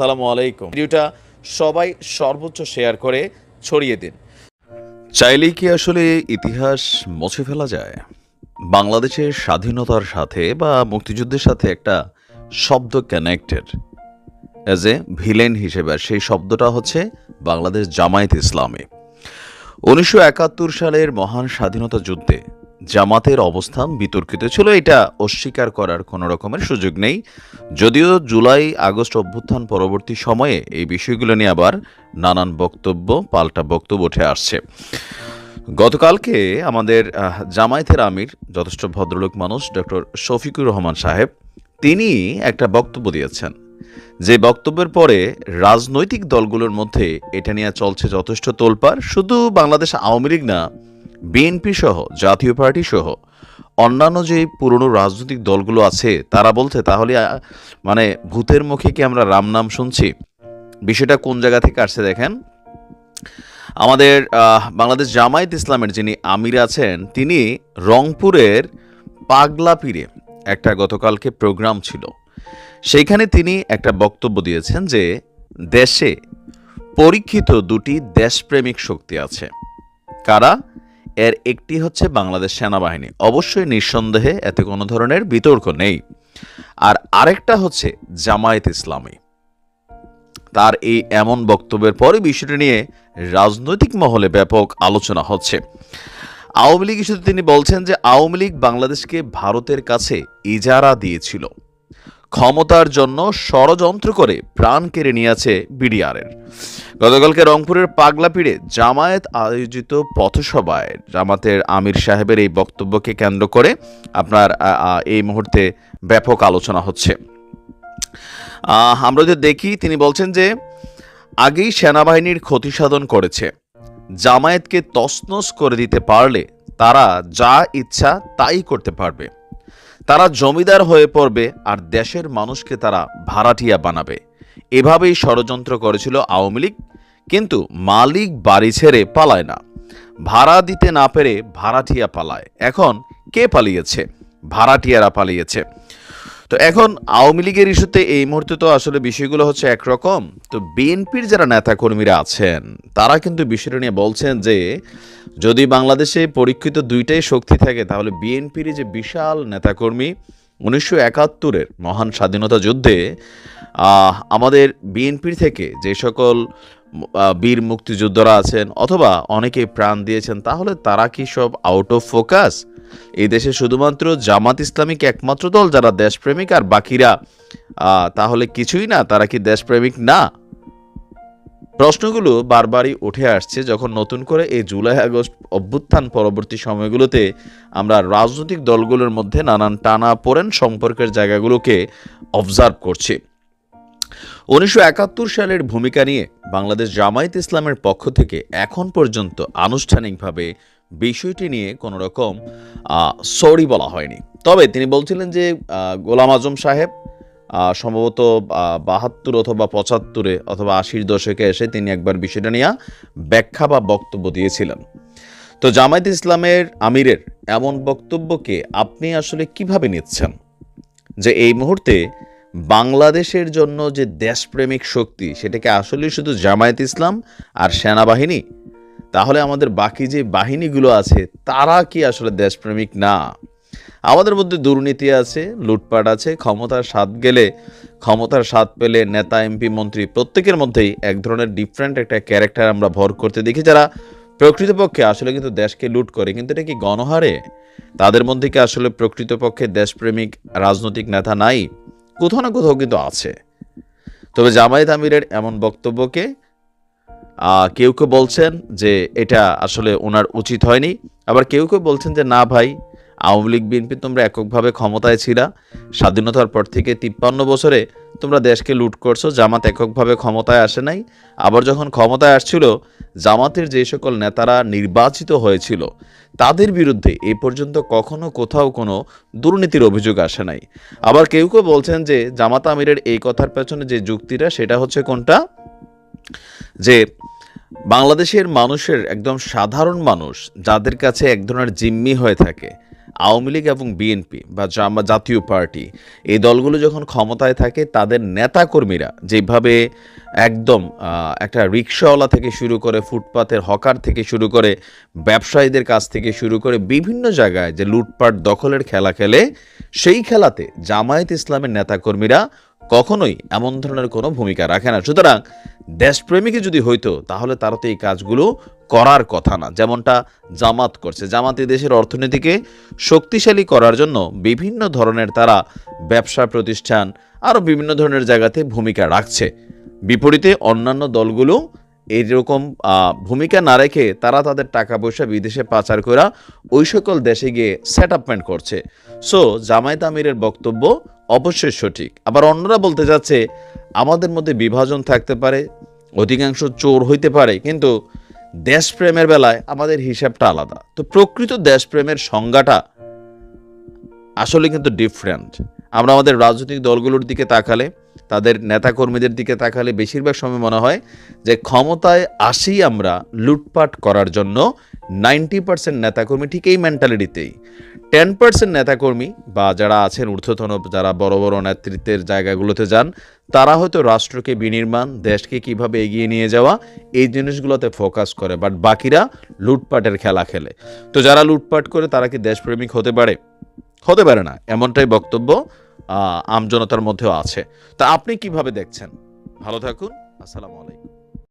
সালামু আলাইকুম। ভিডিওটা সবাই সর্বোচ্চ শেয়ার করে ছড়িয়ে দিন। চাইলেই কি আসলে ইতিহাস মুছে ফেলা যায়? বাংলাদেশের স্বাধীনতার সাথে বা মুক্তিযুদ্ধের সাথে একটা শব্দ কানেক্টেড অ্যাজ এ ভিলেন হিসেবে সেই শব্দটা হচ্ছে বাংলাদেশ জামায়াত ইসলামী। উনিশশো একাত্তর সালের মহান স্বাধীনতা যুদ্ধে জামাতের অবস্থান বিতর্কিত ছিল, এটা অস্বীকার করার কোনো রকমের সুযোগ নেই। যদিও জুলাই আগস্ট অভ্যুত্থান পরবর্তী সময়ে এই বিষয়গুলো নিয়ে আবার নানান বক্তব্য, পাল্টা বক্তব্য উঠে আসছে। গতকালকে আমাদের জামায়াতের আমির, যথেষ্ট ভদ্রলোক মানুষ, ডক্টর শফিকুর রহমান সাহেব, তিনি একটা বক্তব্য দিয়েছেন। যে বক্তব্যের পরে রাজনৈতিক দলগুলোর মধ্যে এটা নিয়ে চলছে যথেষ্ট তোলপাড়। শুধু বাংলাদেশ আওয়ামী লীগ না বিএনপি সহ, জাতীয় পার্টি সহ, অন্যান্য যে পুরনো রাজনৈতিক দলগুলো আছে, তারা বলছে, তাহলে মানে ভূতের মুখে কি আমরা রাম নাম শুনছি? বিষয়টা কোন জায়গা থেকে আসছে দেখেন? আমাদের বাংলাদেশ জামায়াত ইসলামের যিনি আমির আছেন, তিনি রংপুরের পাগলা পীরে একটা গতকালকে প্রোগ্রাম ছিল। সেইখানে তিনি একটা বক্তব্য দিয়েছেন যে, দেশে পরীক্ষিত দুটি দেশপ্রেমিক শক্তি আছে। কারা? এর একটি হচ্ছে বাংলাদেশ সেনাবাহিনী। অবশ্যই নিঃসন্দেহে এতে কোনো ধরনের বিতর্ক নেই। আর আরেকটা হচ্ছে জামায়াত ইসলামী। তার এই এমন বক্তব্যের পরে বিষয়টি নিয়ে রাজনৈতিক মহলে ব্যাপক আলোচনা হচ্ছে। আওয়ামী লীগ তিনি বলছেন যে আওয়ামী লীগ বাংলাদেশকে ভারতের কাছে ইজারা দিয়েছিল। ক্ষমতার জন্য ষড়যন্ত্র করে প্রাণ কেড়ে নিয়েছে বিডিআরের। গতকালকে রংপুরের পাগলাপিড়ে জামায়াত আয়োজিত পথসভায় জামাতের আমির সাহেবের এই বক্তব্যকে কেন্দ্র করে আপনার এই মুহূর্তে ব্যাপক আলোচনা হচ্ছে। আমরা যদি দেখি, তিনি বলছেন যে, আগেই সেনাবাহিনীর ক্ষতি সাধন করেছে। জামায়াতকে তছনছ করে দিতে পারলে তারা যা ইচ্ছা তাই করতে পারবে। তারা জমিদার হয়ে পড়বে আর দেশের মানুষকে তারা ভাড়াটিয়া বানাবে। এভাবেই ষড়যন্ত্র করেছিল আওয়ামী লীগ, কিন্তু মালিক বাড়ি ছেড়ে পালায় না। ভাড়া দিতে না পেরে ভাড়াটিয়া পালায়। এখন কে পালিয়েছে? ভাড়াটিয়ারা পালিয়েছে। তো এখন আওয়ামী লীগের ইস্যুতে এই মুহূর্তে তো আসলে বিষয়গুলো হচ্ছে একরকম। তো বিএনপির যারা নেতাকর্মীরা আছেন, তারা কিন্তু বিষয়টা নিয়ে বলছেন যে, যদি বাংলাদেশে পরীক্ষিত দুইটাই শক্তি থাকে, তাহলে বিএনপির যে বিশাল নেতাকর্মী, উনিশশো একাত্তরের মহান স্বাধীনতা যুদ্ধে আমাদের বিএনপির থেকে যে সকল বীর মুক্তিযোদ্ধারা আছেন অথবা অনেকে প্রাণ দিয়েছেন, তাহলে তারা কি সব আউট অফ ফোকাস এই দেশে শুধুমাত্র জামাত ইসলামিক একমাত্র দল যারা দেশপ্রেমিক আর বাকিরা। তাহলে কিছুই না, তারা কি দেশপ্রেমিক না? প্রশ্নগুলো বারবারই উঠে আসছে যখন নতুন করে এই জুলাই আগস্ট অভ্যুত্থান পরবর্তী সময়গুলোতে আমরা রাজনৈতিক দলগুলোর মধ্যে নানান টানা পোড়েন সম্পর্কের জায়গাগুলোকে অবজার্ভ করছি। উনিশশো একাত্তর সালের ভূমিকা নিয়ে বাংলাদেশ জামায়াত ইসলামের পক্ষ থেকে এখন পর্যন্ত আনুষ্ঠানিকভাবে বিষয়টি নিয়ে কোনো রকম সরি বলা হয়নি। তবে তিনি বলছিলেন যে গোলাম আজম সাহেব সম্ভবত বাহাত্তর অথবা পঁচাত্তরে অথবা আশির দশকে এসে তিনি একবার বিষয়টা নিয়ে ব্যাখ্যা বা বক্তব্য দিয়েছিলেন। তো জামায়াত ইসলামের আমিরের এমন বক্তব্যকে আপনি আসলে কীভাবে নিচ্ছেন? যে এই মুহূর্তে বাংলাদেশের জন্য যে দেশপ্রেমিক শক্তি, সেটাকে আসলে শুধু জামায়াত ইসলাম আর সেনাবাহিনী তাহলে আমাদের বাকি যে বাহিনীগুলো আছে, তারা কি আসলে দেশপ্রেমিক? না। আমাদের মধ্যে দুর্নীতি আছে, লুটপাট আছে, ক্ষমতার স্বাদ গেলে, ক্ষমতার স্বাদ পেলে নেতা, এমপি, মন্ত্রী প্রত্যেকের মধ্যেই এক ধরনের ডিফারেন্ট একটা ক্যারেক্টার আমরা ভর করতে দেখি যারা প্রকৃতপক্ষে আসলে কিন্তু দেশকে লুট করে। কিন্তু এটা কি গণহারে? তাদের মধ্যে কি আসলে প্রকৃতপক্ষে দেশপ্রেমিক রাজনৈতিক নেতা নাই? কোথাও না কোথাও কিন্তু আছে। তবে জামায়াত আমিরের এমন বক্তব্যকে কেউ কেউ বলছেন যে এটা আসলে ওনার উচিত হয়নি। আবার কেউ কেউ বলছেন যে, না ভাই, আওয়ামী লীগ, বিএনপি তোমরা এককভাবে ক্ষমতায় ছিলা। স্বাধীনতার পর থেকে তিপ্পান্ন বছরে তোমরা দেশকে লুট করছ, জামাত এককভাবে ক্ষমতায় আসে নাই। আবার যখন ক্ষমতায় আসছিল, জামাতের যে সকল নেতারা নির্বাচিত হয়েছিল, তাদের বিরুদ্ধে এ পর্যন্ত কখনো কোথাও কোনো দুর্নীতির অভিযোগ আসে নাই। আবার কেউ কেউ বলছেন যে, জামাত আমিরের এই কথার পেছনে যে যুক্তিটা, সেটা হচ্ছে কোনটা? যে বাংলাদেশের মানুষের একদম সাধারণ মানুষ যাদের কাছে এক ধরনের জিম্মি হয়ে থাকে, আওয়ামী লীগ এবং বিএনপি বা জামা, জাতীয় পার্টি, এই দলগুলো যখন ক্ষমতায় থাকে, তাদের নেতাকর্মীরা যেভাবে একদম একটা রিক্সাওয়ালা থেকে শুরু করে ফুটপাতের হকার থেকে শুরু করে ব্যবসায়ীদের কাছ থেকে শুরু করে বিভিন্ন জায়গায় যে লুটপাট, দখলের খেলা খেলে, সেই খেলাতে জামায়াত ইসলামের নেতাকর্মীরা কখনোই এমন ধরনের কোনো ভূমিকা রাখে না। সুতরাং দেশপ্রেমিকই যদি হইতো, তাহলে তারা তো এই কাজগুলো করার কথা না। যেমনটা জামাত করছে। জামাত দেশের অর্থনীতিকে শক্তিশালী করার জন্য বিভিন্ন ধরনের তারা ব্যবসা প্রতিষ্ঠান আরও বিভিন্ন ধরনের জায়গাতে ভূমিকা রাখছে। বিপরীতে অন্যান্য দলগুলো এইরকম ভূমিকা না রেখে তারা তাদের টাকা পয়সা বিদেশে পাচার করা ওই সকল দেশে গিয়ে সেট আপমেন্ট করছে। সো জামায়াত আমিরের বক্তব্য অবশ্যই সঠিক। আবার অন্যরা বলতে যাচ্ছে, আমাদের মধ্যে বিভাজন থাকতে পারে, অধিকাংশ চোর হইতে পারে, কিন্তু দেশপ্রেমের বেলায় আমাদের হিসাবটা আলাদা। তো প্রকৃত দেশপ্রেমের সংজ্ঞাটা আসলে কিন্তু ডিফারেন্ট আমরা আমাদের রাজনৈতিক দলগুলোর দিকে তাকালে, তাদের নেতাকর্মীদের দিকে তাকালে বেশিরভাগ সময় মনে হয় যে ক্ষমতায় আসি আমরা লুটপাট করার জন্য নাইনটি পার্সেন্ট নেতাকর্মী ঠিক এই মেন্টালিটিতেই টেন পার্সেন্ট নেতাকর্মী বা যারা আছেন ঊর্ধ্বতন, যারা বড় বড় নেতৃত্বের জায়গাগুলোতে যান, তারা হয়তো রাষ্ট্রকে বিনির্মাণ, দেশকে কীভাবে এগিয়ে নিয়ে যাওয়া, এই জিনিসগুলোতে ফোকাস করে বাট বাকিরা লুটপাটের খেলা খেলে। তো যারা লুটপাট করে, তারা কি দেশপ্রেমিক হতে পারে? হতে পারে না, এমনটাই বক্তব্য আমজনতার মধ্যেও আছে। তা আপনি কীভাবে দেখছেন? ভালো থাকুন, আসসালামু আলাইকুম।